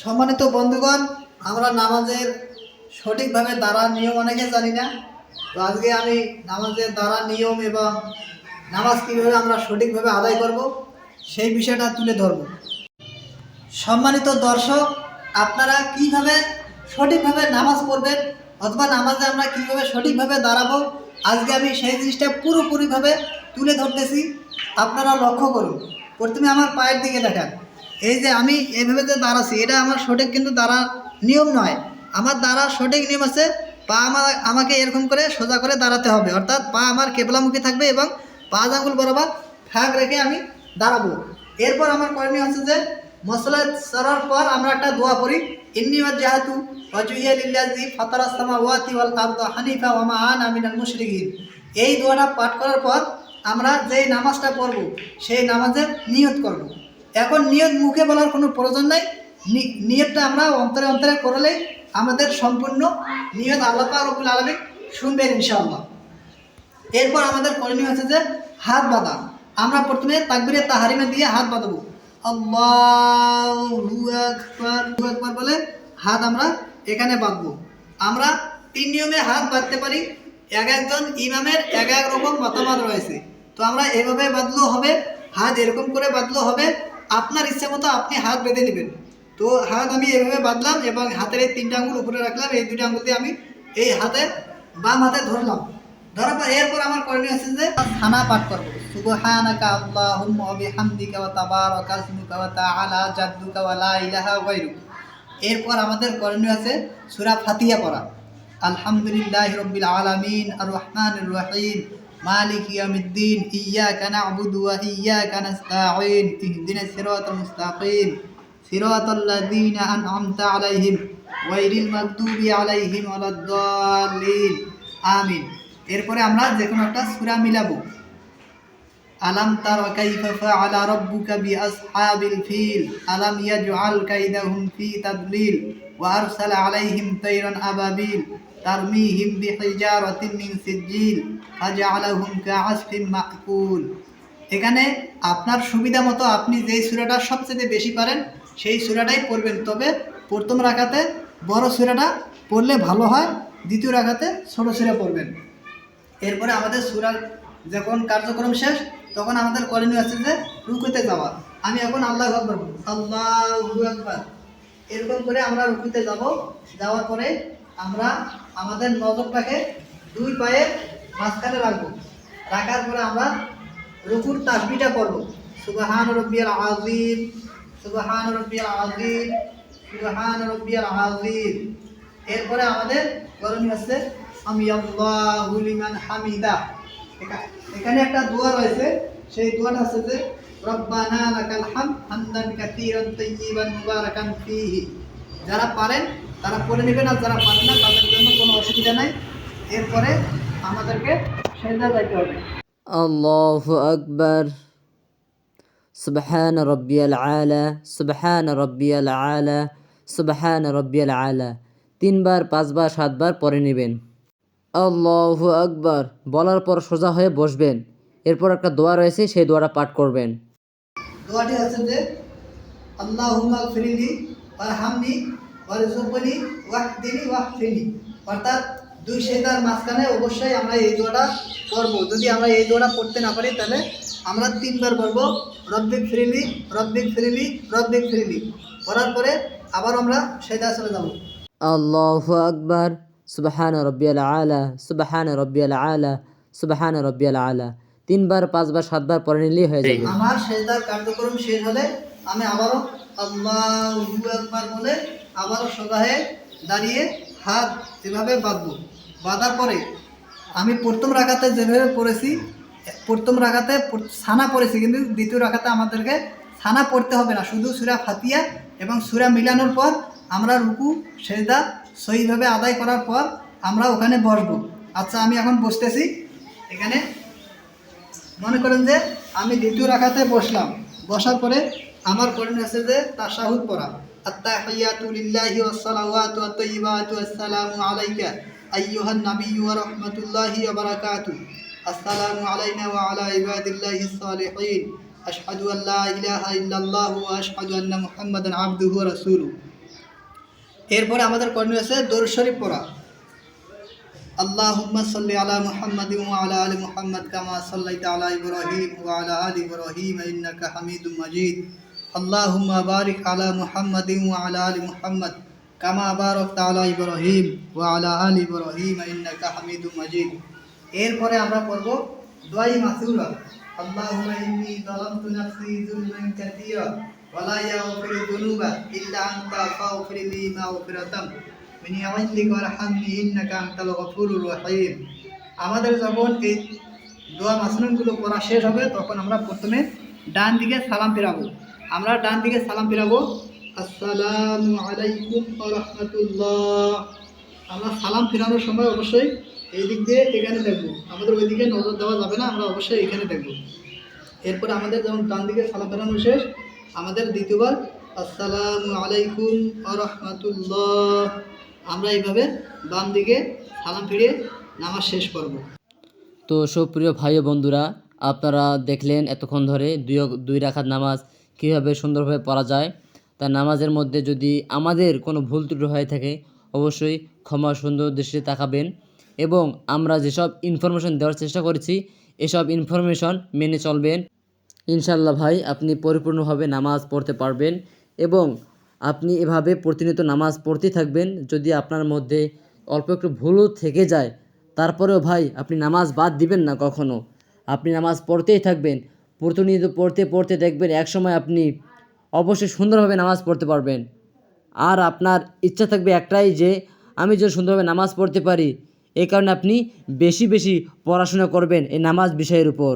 সম্মানিত বন্ধুগণ, আমরা নামাজের সঠিকভাবে দাঁড়ার নিয়ম অনেকে জানি না। তো আজকে আমি নামাজের দাঁড়ার নিয়ম এবং নামাজ কীভাবে আমরা সঠিকভাবে আদায় করব, সেই বিষয়টা তুলে ধরব। সম্মানিত দর্শক, আপনারা কীভাবে সঠিকভাবে নামাজ পড়বেন অথবা নামাজে আমরা কীভাবে সঠিকভাবে দাঁড়াবো, আজকে আমি সেই জিনিসটা পুরোপুরিভাবে তুলে ধরতেছি। আপনারা লক্ষ্য করুন। প্রথমে আমার পায়ের দিকে দেখান। এই যে আমি এভাবে যে দাঁড়াচ্ছি, এটা আমার সঠিক কিন্তু দাঁড়ার নিয়ম নয়। আমার দাঁড়ার সঠিক নিয়ম আছে, পা আমার আমাকে এরকম করে সোজা করে দাঁড়াতে হবে। অর্থাৎ পা আমার কেবলামুখী থাকবে এবং পা আঙুল বরাবর ফাঁক রেখে আমি দাঁড়াবো। এরপর আমার করণীয় হচ্ছে যে মশলা সরার পর আমরা একটা দোয়া পড়ি, ইন্নি ওয়াজ্জাহাতু ওয়াজহিয়া লিল্লাযী ফাতারাস সামাওয়াতি ওয়াল আরদা হানিফা ওয়া মা আনা মিনাল মুশরিকিন। এই দোয়াটা পাঠ করার পর আমরা যেই নামাজটা পড়ব, সেই নামাজের নিয়ত করব। এখন নিয়ত মুখে বলার কোনো প্রয়োজন নাই। নিয়তটা আমরা অন্তরে অন্তরে করলে আমাদের সম্পূর্ণ নিয়ত আল্লাহ পাক রব্বুল আলামিন শুনবেন ইনশাআল্লাহ। এরপর আমাদের করণীয় হচ্ছে যে হাত বাঁধা। আমরা প্রথমে তাকবিরে তাহারিমে দিয়ে হাত বাঁধাবো। আকবার বলে হাত আমরা এখানে বাঁধবো। আমরা তিন নিয়মে হাত বাঁধতে পারি। এক একজন ইমামের এক এক রকম মতামত রয়েছে। তো আমরা এভাবে বাঁধলেও হবে, হাত এরকম করে বাঁধলেও হবে। আপনার ইচ্ছে মতো আপনি হাত বেঁধে নেবেন। তো হাত আমি এভাবে বাঁধলাম এবং হাতের এই তিনটা আঙ্গুল উপরে রাখলাম। এই দুটো আঙ্গুল দিয়ে আমি এই হাতে বাম হাতে ধরলাম। ধরার পর এরপর আমার করণীয় আছে যে থানা পাঠ করব। ইলাহা এরপর আমাদের করণীয় আছে সূরা ফাতিহা পড়া। আলহামদুলিল্লাহি রাব্বিল আলামিন আর রহমানির রহিম। মালিক ইয়াউমিদ্দিন ইয়াকা না'বুদু ওয়া ইয়াকা নাস্তাঈন ইহদিনাস সিরাতাল মুস্তাকিম, সিরাতাল লাযীনা আন'আমতা আলাইহিম গায়রিল মাগদুবি আলাইহিম ওয়ালাদ-দাল্লিন আমিন। এরপরে আমরা যে কোনো একটা সূরা মিলাবো। আলাম তারা কাইফা ফাআলা রাব্বুকা বিআসহাবিল ফিল? আলাম ইয়াজআল কাইদাহুম ফি তাদলিল? ওয়া আরসালা আলাইহিম তায়রান আবাবিল? তারমিহিম বিহিজারাতিন মিন সিজ্জিল ফাজআলাহুম মাকুল এখানে আপনার সুবিধা মতো আপনি যেই সূরাটা সবচেয়ে বেশি পারেন, সেই সূরাটাই পড়বেন। তবে প্রথম রাখাতে বড় সূরাটা পড়লে ভালো হয়, দ্বিতীয় রাখাতে ছোট সূরা পড়বেন। এরপরে আমাদের সুরার যখন কার্যক্রম শেষ, তখন আমাদের করণীয় আছে যে রুকুতে যাওয়া। আমি এখন আল্লাহ আল্লাহ এরকম করে আমরা রুকুতে যাব, যাওয়ার পরে আমরা আমাদের নজরটাকে দুই পায়ের মাঝখানে রাখব। রাখার পরে আমরা রুকুর তাসবিটা করব সুবাহান রব্বিয়াল আজিম সুবাহান রব্বিয়াল আজিম সুবাহান রব্বিয়াল আজিম এরপরে আমাদের করণীয় হচ্ছে আমি লিমান হামিদা। এখানে একটা দোয়া রয়েছে, সেই দোয়াটা হচ্ছে যে, রব্বানা লাকাল হাম হামদান কাসীরান তাইয়িবান মুবারাকান ফীহি। যারা পারেন তারা পড়ে নেবেন আর যারা পারেন না তাদের জন্য কোনো অসুবিধা নাই এরপরে আমাদেরকে সেজদা যাইতে হবে الله أكبر سبحان ربي العالى سبحان ربي العالى سبحان ربي العالى তিনবার পাঁচবার সাতবার পরে নেবেন আল্লাহ আকবার বলার পর সোজা হয়ে বসবেন এরপর একটা দোয়া রয়েছে সেই দোয়াটা পাঠ করবেন দোয়াটি হচ্ছে যে আল্লাহুম্মা ফিরিলি ওয়ারহামনি ওয়ারজুকনি ওয়াহদিনি ওয়াহফিনি অর্থাৎ দুই সেদার মাঝখানে অবশ্যই আমরা এই দোয়াটা করব। যদি আমরা এই দোয়াটা পড়তে না পারি তাহলে আমরা তিনবার বলব রব্বিক ফিরিলি রব্বিক ফিরিলি রব্বিক ফিরিলি করার পরে আবার আমরা সেদা চলে যাব। আল্লাহ আকবার। সুবহান রব্বিয়াল আলা সুবহান রব্বিয়াল আলা সুবহান রব্বিয়াল আলা। তিনবার পাঁচবার সাতবার পরে নিলেই হয়ে যাবে। আমার সেজদার কার্যক্রম শেষ হলে আমি আবারও আল্লাহু একবার বলে আবারও সদাহে দাঁড়িয়ে হাত এভাবে বাঁধবো। বাঁধার পরে আমি প্রথম রাখাতে যেভাবে পড়েছি, প্রথম রাখাতে ছানা পড়েছি, কিন্তু দ্বিতীয় রাখাতে আমাদেরকে ছানা পড়তে হবে না। শুধু সুরা ফাতিয়া এবং সুরা মিলানোর পর আমরা রুকু, সেজদা সহিভাবে আদায় করার পর আমরা ওখানে বসবো। আচ্ছা আমি এখন বসতেছি। এখানে মনে করেন যে আমি দ্বিতীয় রাখাতে বসলাম। বসার পরে আমার করেন আছে যে তাশাহুদ পড়া। আত্তাহিয়াতু লিল্লাহি ওয়াস সালাওয়াতু ওয়াত তাইয়্যিবাতু আসসালামু আলাইকা আইয়ুহান নাবিয়্যু ওয়া রাহমাতুল্লাহি ওয়া বারাকাতুহু আসসালামু আলাইনা ওয়া আলা ইবাদিল্লাহিস সালিহিন। আশহাদু আল লা ইলাহা ইল্লাল্লাহু ওয়া আশহাদু আন্না মুহাম্মাদান আবদুহু ওয়া রাসূলুহু। এরপরে আমাদের করণীয় আছে দরুদ শরীফ পড়া। আল্লাহুম্মা সাল্লি আলা মুহাম্মাদিন ওয়া আলা আলি মুহাম্মাদ কামা সাল্লাইতা আলা ইব্রাহিম ওয়া আলা আলি ইব্রাহিম ইন্নাকা হামিদুম মাজিদ। আল্লাহুম্মা বারিক আলা মুহাম্মাদিন ওয়া আলা আলি মুহাম্মদ, কামা বারাকতা আলা ইব্রাহিম ওয়া আলা আলি ইব্রাহিম ইন্নাকা এরপরে আমরা পড়ব দোয়াই মাসুরা আল্লাহুম্মা ইন্নি যালামতু নাফসি যুলমান কাসীরা ওয়া লা আমাদের যখন এই দোয়া মাসনুনগুলো পড়া শেষ হবে, তখন আমরা প্রথমে ডান দিকে সালাম ফেরাবো। আমরা ডান দিকে সালাম ফিরাবো। আসসালামু আলাইকুম ওয়া আমরা সালাম ফিরানোর সময় অবশ্যই এই দিক দিয়ে এখানে দেখব আমাদের ওই দিকে নজর দেওয়া যাবে না, আমরা অবশ্যই এখানে দেখব এরপর আমাদের যেমন ডান দিকে সালাম ফেরানো শেষ, আমাদের দ্বিতীয়বার আসসালামু আলাইকুম রহমতুল্লাহ আমরা এইভাবে বাম দিকে সালাম ফিরিয়ে নামাজ শেষ করব তো সুপ্রিয় ভাই বন্ধুরা, আপনারা দেখলেন এতক্ষণ ধরে দুই দুই রাখাত নামাজ কীভাবে সুন্দরভাবে পড়া যায়, তা নামাজের মধ্যে যদি আমাদের কোনো ভুল ত্রুটি হয়ে থাকে, অবশ্যই ক্ষমা সুন্দর দৃষ্টিতে তাকাবেন এবং আমরা যেসব ইনফরমেশন দেওয়ার চেষ্টা করেছি, এসব ইনফরমেশন মেনে চলবেন। ইনশাল্লাহ ভাই, আপনি পরিপূর্ণভাবে নামাজ পড়তে পারবেন এবং আপনি এভাবে প্রতিনিয়ত নামাজ পড়তেই থাকবেন। যদি আপনার মধ্যে অল্প একটু ভুলও থেকে যায়, তারপরেও ভাই, আপনি নামাজ বাদ দিবেন না কখনো। আপনি নামাজ পড়তেই থাকবেন। প্রতিনিয়ত পড়তে পড়তে দেখবেন একসময় আপনি অবশ্যই সুন্দরভাবে নামাজ পড়তে পারবেন। আর আপনার ইচ্ছা থাকবে একটাই যে, আমি যে সুন্দরভাবে নামাজ পড়তে পারি এই কারণে আপনি বেশি বেশি পড়াশোনা করবেন এই নামাজ বিষয়ের উপর।